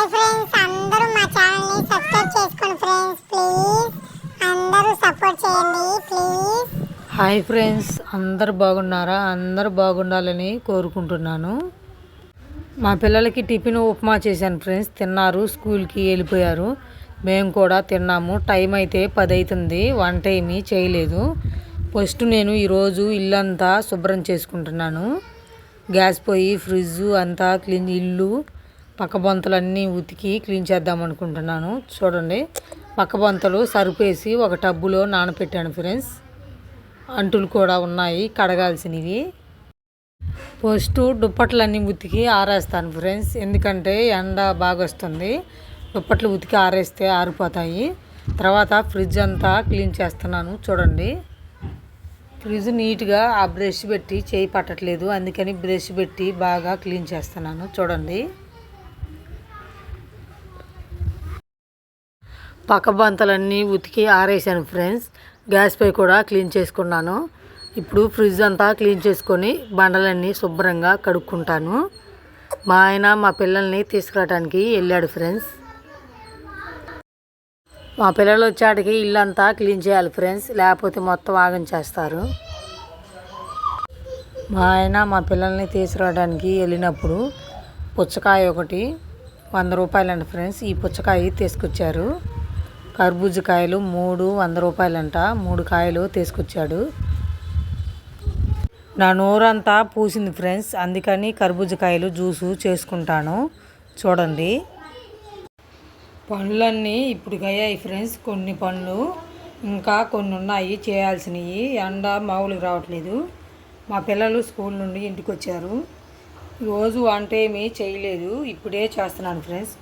Hi friends అందరూ మా ఛానల్ని సబ్స్క్రైబ్ చేసుకోండి ఫ్రెండ్స్ ప్లీజ్ అందరూ సపోర్ట్ చేయండి ప్లీజ్ హాయ్ ఫ్రెండ్స్ అందరు బాగున్నారా? అందరు బాగుండాలని కోరుకుంటున్నాను. మా పిల్లలకి టిఫిన్ ఉప్మా చేశాను ఫ్రెండ్స్ తిన్నారు స్కూల్కి వెళ్ళిపోయారు. మేము కూడా తిన్నాము టైం అయితే పది అవుతుంది వంట ఏమీ చేయలేదు. ఫస్ట్ నేను ఈరోజు ఇల్లంతా శుభ్రం చేసుకుంటున్నాను. గ్యాస్ పొయ్యి ఫ్రిడ్జ్ అంతా క్లీన్ ఇల్లు పక్క బొంతలన్నీ ఉతికి క్లీన్ చేద్దాం అనుకుంటున్నాను. చూడండి పక్క బొంతలు సరిపేసి ఒక టబ్బులో నానపెట్టాను ఫ్రెండ్స్. అంటులు కూడా ఉన్నాయి కడగాల్సినవి. ఫస్ట్ దుప్పట్లన్నీ ఉతికి ఆరేస్తాను ఫ్రెండ్స్. ఎందుకంటే ఎండ బాగా వస్తుంది. దుప్పట్లు ఉతికి ఆరేస్తే ఆరిపోతాయి. తర్వాత ఫ్రిడ్జ్ అంతా క్లీన్ చేస్తున్నాను చూడండి. ఫ్రిడ్జ్ నీట్గా ఆ బ్రష్ పెట్టి చేయి పట్టట్లేదు. అందుకని బ్రష్ పెట్టి బాగా క్లీన్ చేస్తున్నాను చూడండి. పక్క బంతలన్నీ ఉతికి ఆరేసాను ఫ్రెండ్స్. గ్యాస్ పై కూడా క్లీన్ చేసుకున్నాను. ఇప్పుడు ఫ్రిడ్జ్ అంతా క్లీన్ చేసుకొని బండలన్నీ శుభ్రంగా కడుక్కుంటాను. మా ఆయన మా పిల్లల్ని తీసుకురావడానికి వెళ్ళాడు ఫ్రెండ్స్. మా పిల్లలు వచ్చాటికి ఇల్లంతా క్లీన్ చేయాలి ఫ్రెండ్స్. లేకపోతే మొత్తం ఆగం చేస్తారు. మా ఆయన మా పిల్లల్ని తీసుకురావడానికి వెళ్ళినప్పుడు పుచ్చకాయ ఒకటి వంద రూపాయలండి ఫ్రెండ్స్. ఈ పుచ్చకాయ తీసుకొచ్చారు. కర్బూజకాయలు మూడు వంద రూపాయలంట. మూడు కాయలు తీసుకొచ్చాడు. నా నోరంతా పూసింది ఫ్రెండ్స్. అందుకని కర్బూజకాయలు జ్యూసు చేసుకుంటాను. చూడండి. పండ్లన్నీ ఇప్పటికయ్యాయి ఫ్రెండ్స్. కొన్ని పండ్లు ఇంకా కొన్ని ఉన్నాయి చేయాల్సినవి. ఎండ మామూలుగా రావట్లేదు. మా పిల్లలు స్కూల్ నుండి ఇంటికి వచ్చారు రోజు వంట ఏమీ చేయలేదు. ఇప్పుడే చేస్తున్నాను ఫ్రెండ్స్.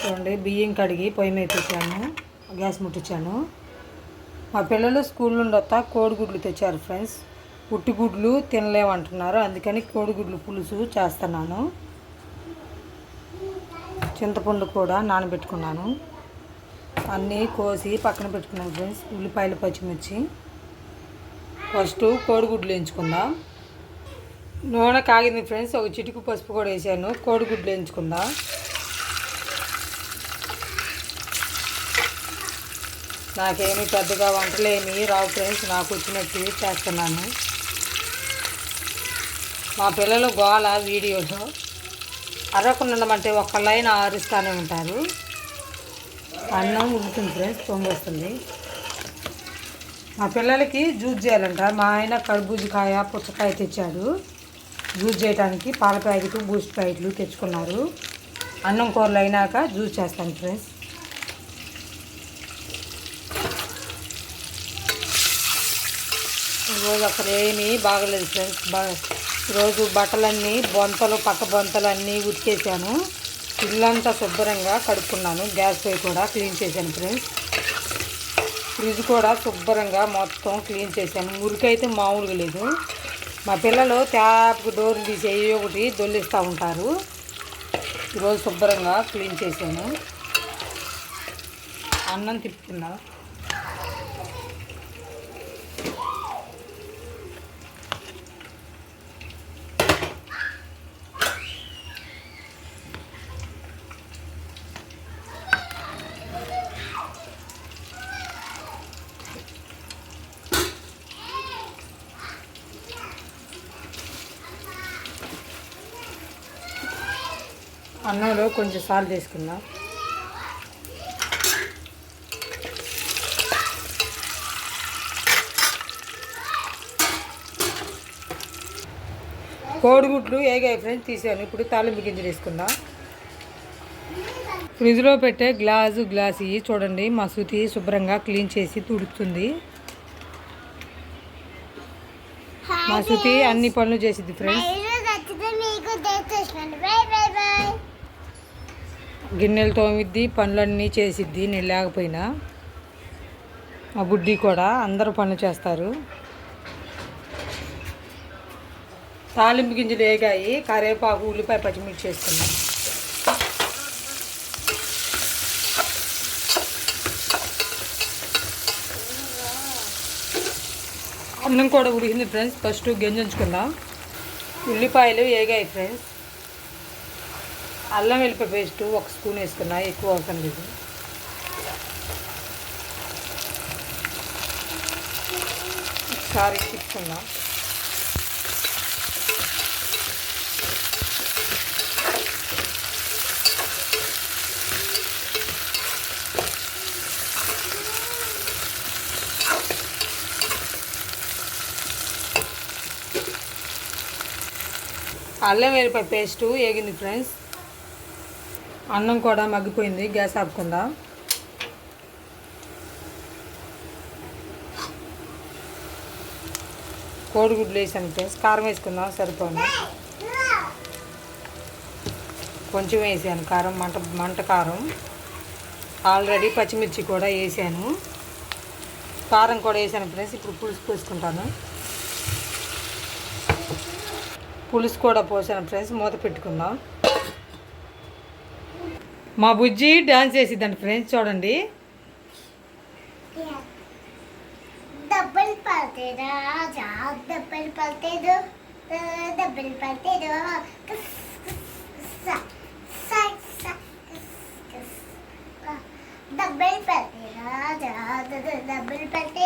చూడండి బియ్యం కడిగి పొయ్యి మీద పెట్టాను. గ్యాస్ ముట్టించాను. మా పిల్లలు స్కూల్ నుండి వస్తా కోడిగుడ్లు తెచ్చారు ఫ్రెండ్స్. పుట్టిగుడ్లు తినలేమంటున్నారు. అందుకని కోడిగుడ్లు పులుసు చేస్తున్నాను. చింతపండు కూడా నానబెట్టుకున్నాను. అన్నీ కోసి పక్కన పెట్టుకున్నాను ఫ్రెండ్స్. ఉల్లిపాయలు పచ్చిమిర్చి. ఫస్ట్ కోడిగుడ్లు వేయించుకుందాం. నూనె కాగింది ఫ్రెండ్స్. ఒక చిటికు పసుపు కూడా వేసాను. కోడిగుడ్లు వేయించుకుందాం. నాకేమి పెద్దగా వంటలు రావు ఫ్రెండ్స్ నాకు వచ్చినట్టు చేస్తున్నాను. మా పిల్లలు గోల వీడియోలో. అరవకుండా ఒక లైన్ ఆరుస్తూనే ఉంటారు. అన్నం ఉడుకుతుంది ఫ్రెండ్స్ పొంగొస్తుంది మా పిల్లలకి జ్యూస్ చేయాలంట. మా ఆయన కర్బూజకాయ పుచ్చకాయ తెచ్చాడు. జ్యూస్ చేయడానికి పాల ప్యాకెట్ బూస్ట్ ప్యాకెట్లు తెచ్చుకున్నారు. అన్నం కూరలు అయినాక జ్యూస్ చేస్తాను ఫ్రెండ్స్. ఈరోజు అసలు ఏమీ బాగలేదు ఫ్రెండ్స్. బాగా ఈరోజు బట్టలన్నీ బొంతలు పక్క బొంతలు అన్నీ ఉతికేసాను ఇల్లంతా శుభ్రంగా కడుక్కున్నాను. గ్యాస్ పొయ్యి కూడా క్లీన్ చేశాను ఫ్రెండ్స్. ఫ్రిడ్జ్ కూడా శుభ్రంగా మొత్తం క్లీన్ చేశాను. మురికైతే మామూలుగా లేదు. మా పిల్లలు ట్యాప్కి డోర్ తీసి ఏ ఒకటి దొల్లిస్తూ ఉంటారు. ఈరోజు శుభ్రంగా క్లీన్ చేశాను. అన్నం తిప్పుకున్నాను అన్నంలో కొంచెం సాల్ట్ తీసుకుందాం. కోడిగుడ్లు ఏగాయి ఫ్రెండ్స్ తీసాను ఇప్పుడు తాలింపు గింజలు వేసుకుందాం ఫ్రిడ్జ్లో పెట్టే గ్లాసు గ్లాస్ ఇవి చూడండి. మా శృతి శుభ్రంగా క్లీన్ చేసి తుడుతుంది మా శృతి అన్ని పనులు చేసింది ఫ్రెండ్స్ ఈరోజు వచ్చితే మీకు తెచ్చేసుకోండి బాయ్ బాయ్ బాయ్ గిన్నెలు తోమిద్ది పనులన్నీ చేసిద్ది నేను లేకపోయినా. ఆ బుడ్డి కూడా అందరూ పనులు చేస్తారు. తాలింపు గింజలు వేగాయి కరివేపాకు ఉల్లిపాయ పచ్చిమిర్చి వేసుకున్నాం. అన్నం కూడా ఉడికింది ఫ్రెండ్స్ ఫస్ట్ గింజంచుకుందాం ఉల్లిపాయలు వేగాయి ఫ్రెండ్స్ అల్లం వెల్లిపాయ పేస్ట్ ఒక స్పూన్ వేసుకున్నా ఎక్కువ అవసరం లేదు. ఒకసారి తిప్పుకుందాం అల్లం వెల్లిపాయ పేస్టు వేగింది ఫ్రెండ్స్. అన్నం కూడా మగ్గిపోయింది గ్యాస్ ఆపుకుందాం. కోడిగుడ్లు వేసాను ఫ్రెండ్స్ కారం వేసుకుందాం సరిపోయింది? కొంచెం వేసాను కారం మంట మంట కారం. ఆల్రెడీ పచ్చిమిర్చి కూడా వేసాను. కారం కూడా వేసాను ఫ్రెండ్స్ ఇప్పుడు పులుసు పోసుకుంటాను. పులుసు కూడా పోసాను ఫ్రెండ్స్ మూత పెట్టుకుందాం. మా బుజ్జి డ్యాన్స్ చేసిద్దండి ఫ్రెండ్స్ చూడండి. డబ్బులు పడితే రాజా డబ్బులు పడితే డబ్బులు పడితే డబ్బులు పడితే రాజా డబ్బులు పడితే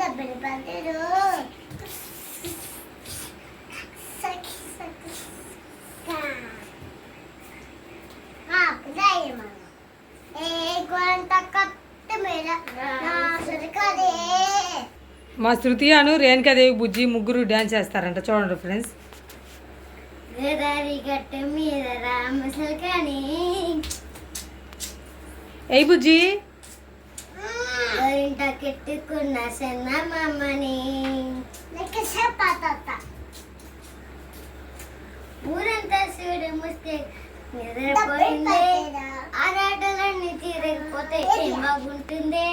డబ్బులు పడితే మా శృతి అను రేణుకాదేవి బుజ్జి ముగ్గురు డ్యాన్స్ చేస్తారంట. చూడండి ఫ్రెండ్స్ ఏయ్ బుజ్జి. కెట్టుకున్న సన్న ఊరంతా చూడు ముస్తే నిద్రపోయిందే. ఆరాటలన్నీ తీరకపోతే ఏం బాగుంటుంది?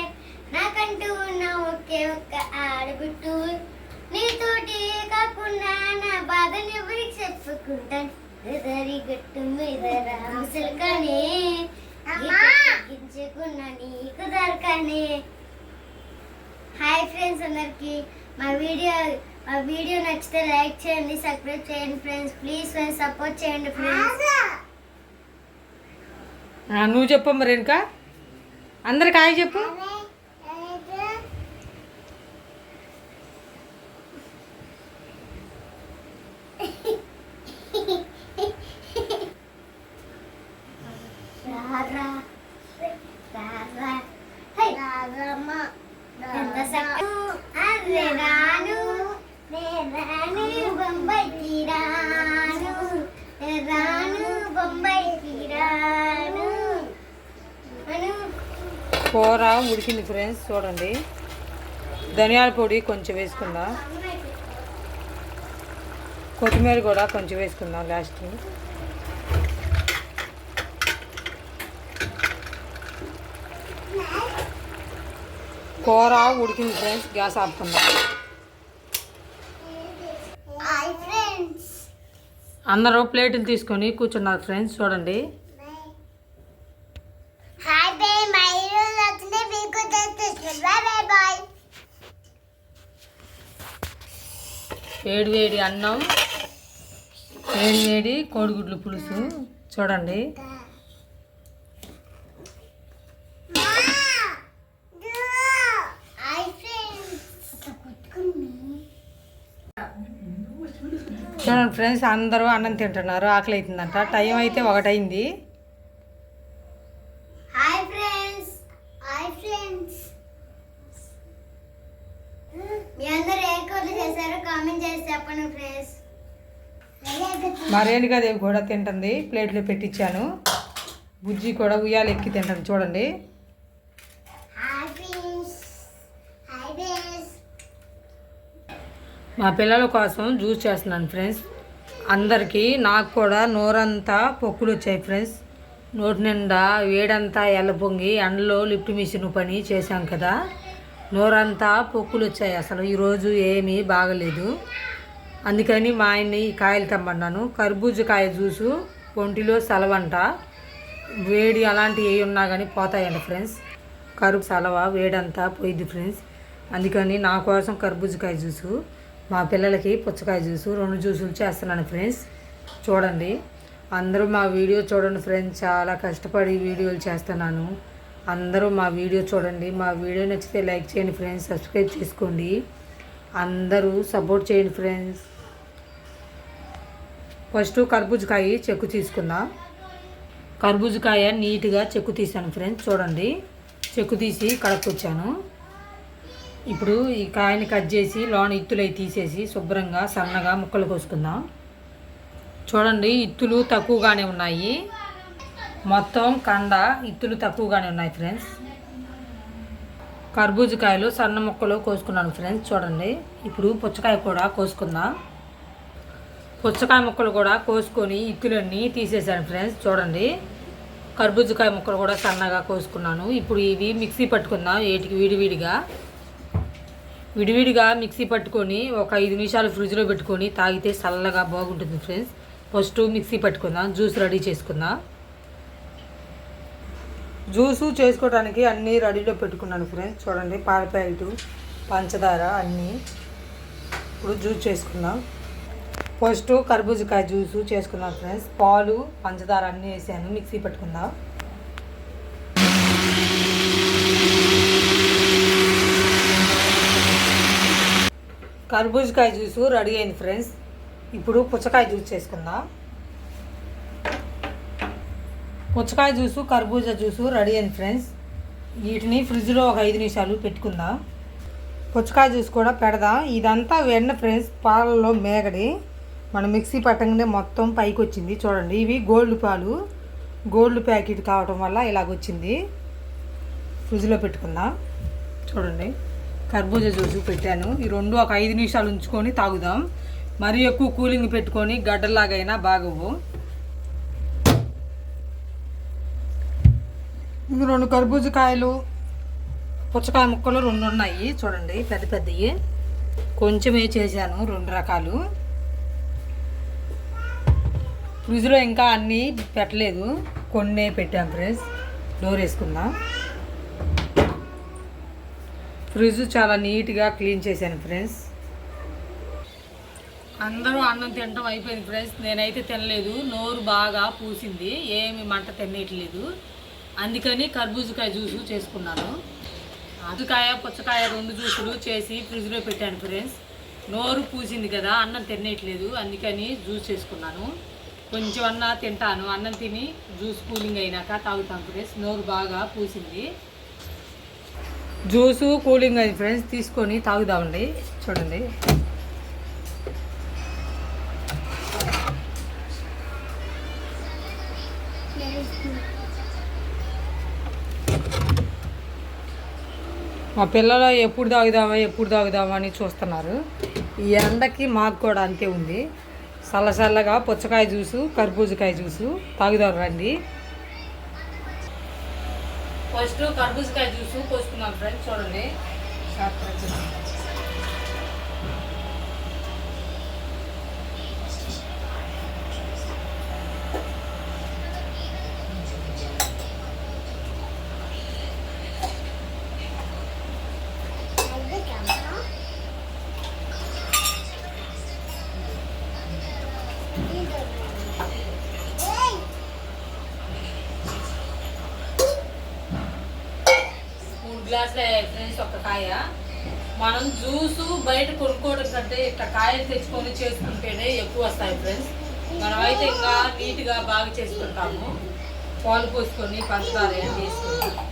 నాకంటూ ఉన్న ఒకే ఒక్క ఆడబిట్టు నీతోటి కాకుండా నా బాధని ఎవరికి చెప్పుకుంటాను ఎదరి గట్టు మీద రామసలు కానీ తగ్గించుకున్నా నీకు దొరకనే. హాయ్ ఫ్రెండ్స్ అందరికి. మా వీడియో మా వీడియో నచ్చితే లైక్ చేయండి సబ్స్క్రైబ్ చేయండి ఫ్రెండ్స్. ప్లీజ్ సపోర్ట్ చేయండి ఫ్రెండ్స్. నువ్వు చెప్పమ్మా రేణుక అందరికి హాయ్ చెప్పు రాజమ్మ కూర ఉడికింది ఫ్రెండ్స్ చూడండి. ధనియాల పొడి కొంచెం వేసుకుందాం? కొత్తిమీర కూడా కొంచెం వేసుకుందాం లాస్ట్ కూర ఉడికింది ఫ్రెండ్స్ గ్యాస్ ఆపుకుందాం. అందరూ ప్లేట్లు తీసుకొని కూర్చున్నారు ఫ్రెండ్స్ చూడండి హాయ్ బే మై రోజు వచ్చింది మీకు తెస్తుంది బాయ్ బాయ్ బాయ్ వేడి వేడి అన్నం వేడి వేడి కోడిగుడ్లు పులుసు. చూడండి. చూడండి ఫ్రెండ్స్ అందరూ అన్నం తింటున్నారు. ఆకలి అవుతుందంట టైం అయితే ఒకటైంది హాయ్ ఫ్రెండ్స్ హాయ్ ఫ్రెండ్స్ మీ అందరు ఏ కూరలు చేశారో కామెంట్ చేసి చెప్పండి ఫ్రెండ్స్ మా రేణుకాదేవి కూడా తింటుంది. ప్లేట్లో పెట్టించాను బుజ్జి కూడా ఉయ్యాలు ఎక్కి తింటుంది. చూడండి. మా పిల్లల కోసం జ్యూస్ చేస్తున్నాను ఫ్రెండ్స్. అందరికీ నాకు కూడా నోరంతా పొక్కులు వచ్చాయి ఫ్రెండ్స్. నోటి నిండా వేడంతా ఎల్ల పొంగి ఎండలో లిఫ్ట్ మిషన్ పని చేశాం కదా. నోరంతా పొక్కులు వచ్చాయి. అసలు ఈరోజు ఏమీ బాగలేదు. అందుకని మా ఆయన్ని ఈ కాయలు తెమ్మన్నాను. కర్బూజ కాయ జ్యూసు ఒంటిలో సలవంట వేడి అలాంటివి ఏ ఉన్నా కానీ పోతాయండి ఫ్రెండ్స్. కరుపు సలవ వేడంతా పోయిద్ది ఫ్రెండ్స్. అందుకని నా కోసం కర్బూజకాయ జ్యూసు మా పిల్లలకి పుచ్చకాయ జ్యూసు రెండు జ్యూసులు చేస్తున్నాను ఫ్రెండ్స్. చూడండి. అందరూ మా వీడియో చూడండి ఫ్రెండ్స్. చాలా కష్టపడి వీడియోలు చేస్తున్నాను. అందరూ మా వీడియో చూడండి. మా వీడియో నచ్చితే లైక్ చేయండి ఫ్రెండ్స్. సబ్స్క్రైబ్ చేసుకోండి. అందరూ సపోర్ట్ చేయండి ఫ్రెండ్స్. ఫస్ట్ కర్బూజకాయ చెక్కు తీసుకుందాం. కర్బూజకాయ నీట్గా చెక్కు తీసాను ఫ్రెండ్స్ చూడండి. చెక్కు తీసి కడక్కొచ్చాను. ఇప్పుడు ఈ కాయని కట్ చేసి లోన ఇత్తులు అవి తీసేసి శుభ్రంగా సన్నగా ముక్కలు కోసుకుందాం. చూడండి ఇత్తులు తక్కువగానే ఉన్నాయి. మొత్తం కండ ఇత్తులు తక్కువగానే ఉన్నాయి ఫ్రెండ్స్. కర్బూజకాయలు సన్న ముక్కలు కోసుకున్నాను ఫ్రెండ్స్ చూడండి. ఇప్పుడు పుచ్చకాయ కూడా కోసుకుందాం. పుచ్చకాయ ముక్కలు కూడా కోసుకొని ఇత్తులన్నీ తీసేసాను ఫ్రెండ్స్ చూడండి. కర్బూజకాయ ముక్కలు కూడా సన్నగా కోసుకున్నాను. ఇప్పుడు ఇవి మిక్సీ పట్టుకుందాం ఏటికి విడివిడిగా. విడివిడిగా మిక్సీ పట్టుకొని ఒక ఐదు నిమిషాలు ఫ్రిడ్జ్లో పెట్టుకొని తాగితే చల్లగా బాగుంటుంది ఫ్రెండ్స్. ఫస్ట్ మిక్సీ పట్టుకుందాం జ్యూస్ రెడీ చేసుకుందాం. జ్యూసు చేసుకోవడానికి అన్నీ రెడీలో పెట్టుకున్నాను ఫ్రెండ్స్ చూడండి పాల ప్యాకెట్ పంచదార అన్నీ ఇప్పుడు జ్యూస్ చేసుకుందాం. ఫస్ట్ కర్బూజకాయ జ్యూసు చేసుకుందాం ఫ్రెండ్స్ పాలు పంచదార అన్నీ వేసాను. మిక్సీ పెట్టుకుందాం. కర్బూజకాయ జ్యూసు రెడీ అయింది ఫ్రెండ్స్ ఇప్పుడు పుచ్చకాయ జ్యూస్ చేసుకుందాం. పుచ్చకాయ జ్యూసు కర్బూజా జ్యూసు రెడీ అయింది ఫ్రెండ్స్. వీటిని ఫ్రిడ్జ్లో ఒక ఐదు నిమిషాలు పెట్టుకుందాం. పుచ్చకాయ జ్యూస్ కూడా పెడదాం. ఇదంతా వెన్న ఫ్రెండ్స్ పాలలో మేగడి. మనం మిక్సీ పట్టంగానే మొత్తం పైకి వచ్చింది. చూడండి ఇవి గోల్డ్ పాలు. గోల్డ్ ప్యాకెట్ కావటం వల్ల ఇలాగొచ్చింది ఫ్రిడ్జ్లో పెట్టుకుందాం. చూడండి కర్బూజా జ్యూస్ పెట్టాను. ఈ రెండు ఒక ఐదు నిమిషాలు ఉంచుకొని తాగుదాం. మరీ ఎక్కువ కూలింగ్ పెట్టుకొని గడ్డలాగైనా బాగవు ఇవి రెండు కర్బూజకాయలు పుచ్చకాయ ముక్కలు రెండు ఉన్నాయి. చూడండి పెద్ద పెద్దవి కొంచెమే చేశాను రెండు రకాలు. ఫ్రిడ్జ్లో ఇంకా అన్నీ పెట్టలేదు. కొన్నే పెట్టాం ఫ్రెండ్స్. డోర్ వేసుకుందాం. ఫ్రిడ్జ్ చాలా నీట్గా క్లీన్ చేశాను ఫ్రెండ్స్. అందరూ అన్నం తినటం అయిపోయింది ఫ్రెండ్స్. నేనైతే తినలేదు. నోరు బాగా పూసింది. ఏమి మంట తినేయట్లేదు అందుకని కర్బూజకాయ జ్యూసు చేసుకున్నాను. అదుకాయ పుచ్చకాయ రెండు జ్యూసులు చేసి ఫ్రిడ్జ్లో పెట్టాను ఫ్రెండ్స్. నోరు పూసింది కదా అన్నం తినేయట్లేదు అందుకని జ్యూస్ చేసుకున్నాను. కొంచెం అన్న తింటాను అన్నం తిని జ్యూస్ కూలింగ్ అయినాక తాగుతాను ఫ్రెండ్స్. నోరు బాగా పూసింది. జ్యూసు కూలింగ్ అయింది ఫ్రెండ్స్ తీసుకొని తాగుదామండి. చూడండి. మా పిల్లలు ఎప్పుడు తాగుదామా ఎప్పుడు తాగుదామా అని చూస్తున్నారు. ఈ ఎండకి మాకు కూడా అంతే ఉంది. చల్ల చల్లగా పుచ్చకాయ జ్యూసు కర్బూజకాయ జ్యూసు తాగుదాం రండి. ఫస్ట్ కర్బూజకాయ జ్యూస్ పోసుకున్నాం ఫ్రెండ్స్ చూడండి మూడు గ్లాసులు ఫ్రెండ్స్ ఒక కాయ. మనం జ్యూసు బయట కొనుక్కోవడం కంటే ఇట్లా కాయలు తెచ్చుకొని చేసుకుంటేనే ఎక్కువ వస్తాయి ఫ్రెండ్స్. మనమైతే ఇంకా నీట్గా బాగా చేసుకుంటాము. పాలు పోసుకొని పంచదార ఏం వేసుకుంటాం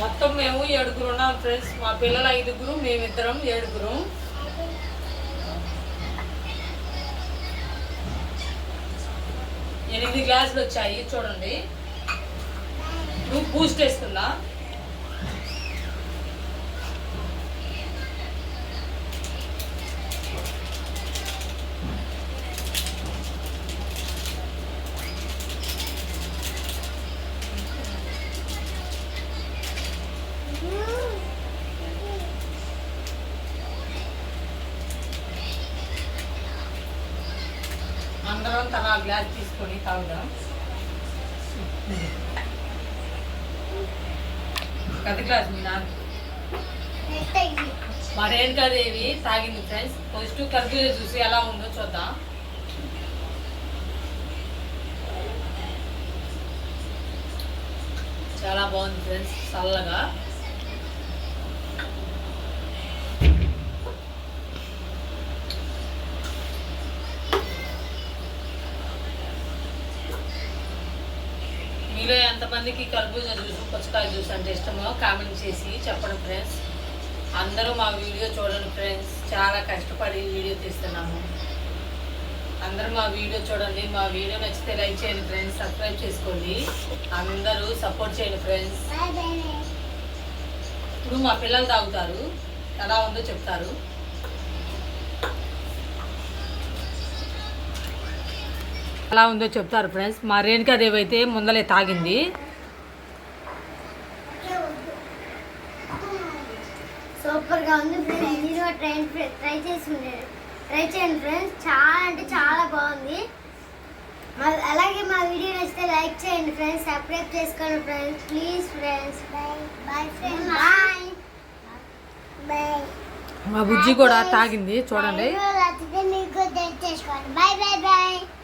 మొత్తం మేము ఏడుగురు ఉన్నాం ఫ్రెండ్స్ మా పిల్లలు ఐదుగురు మేమిద్దరం ఏడుగురు. ఎనిమిది గ్లాసులు వచ్చాయి చూడండి. నువ్వు బూస్ట్ వేసుకుందా అందరం తన గ్లాస్ తీసుకొని తాగుదాం పెద్ద క్లాస్ మీ నాన్న మా రేణుకాదేవి తాగింది ఫ్రెండ్స్ ఫస్ట్ కర్బూజ చూసి ఎలా ఉందో చూద్దాం. చాలా బాగుంది ఫ్రెండ్స్ చల్లగా. మీలో ఎంతమందికి కర్బూజా జ్యూస్ పుచ్చకాయ జ్యూస్ అంటే ఇష్టమో. కామెంట్ చేసి చెప్పండి ఫ్రెండ్స్ అందరూ మా వీడియో చూడండి ఫ్రెండ్స్ చాలా కష్టపడి వీడియో తీస్తున్నాము. అందరూ మా వీడియో చూడండి. మా వీడియో నచ్చితే లైక్ చేయండి ఫ్రెండ్స్ సబ్స్క్రైబ్ చేసుకోండి. అందరూ సపోర్ట్ చేయండి ఫ్రెండ్స్ ఇప్పుడు మా పిల్లలు తాగుతారు. ఎలా ఉందో చెప్తారు. ఎలా ఉందో చెప్తారు ఫ్రెండ్స్. మా రేణుకాదేవి అయితే ముందలే తాగింది. సూపర్గా ఉంది ఫ్రెండ్స్. మీరు ట్రై ట్రై చేసి ట్రై చేయండి ఫ్రెండ్స్. చాలా అంటే చాలా బాగుంది. మా- అలాగే మా వీడియో నచ్చితే లైక్ చేయండి ఫ్రెండ్స్. సబ్స్క్రైబ్ చేసుకోండి friends. Please friends. Bye. Bye friends. Bye. Bye. మా బుజ్జి కూడా తాగింది. చూడండి. నచ్చితే మీకు చేసుకోండి. Bye bye bye.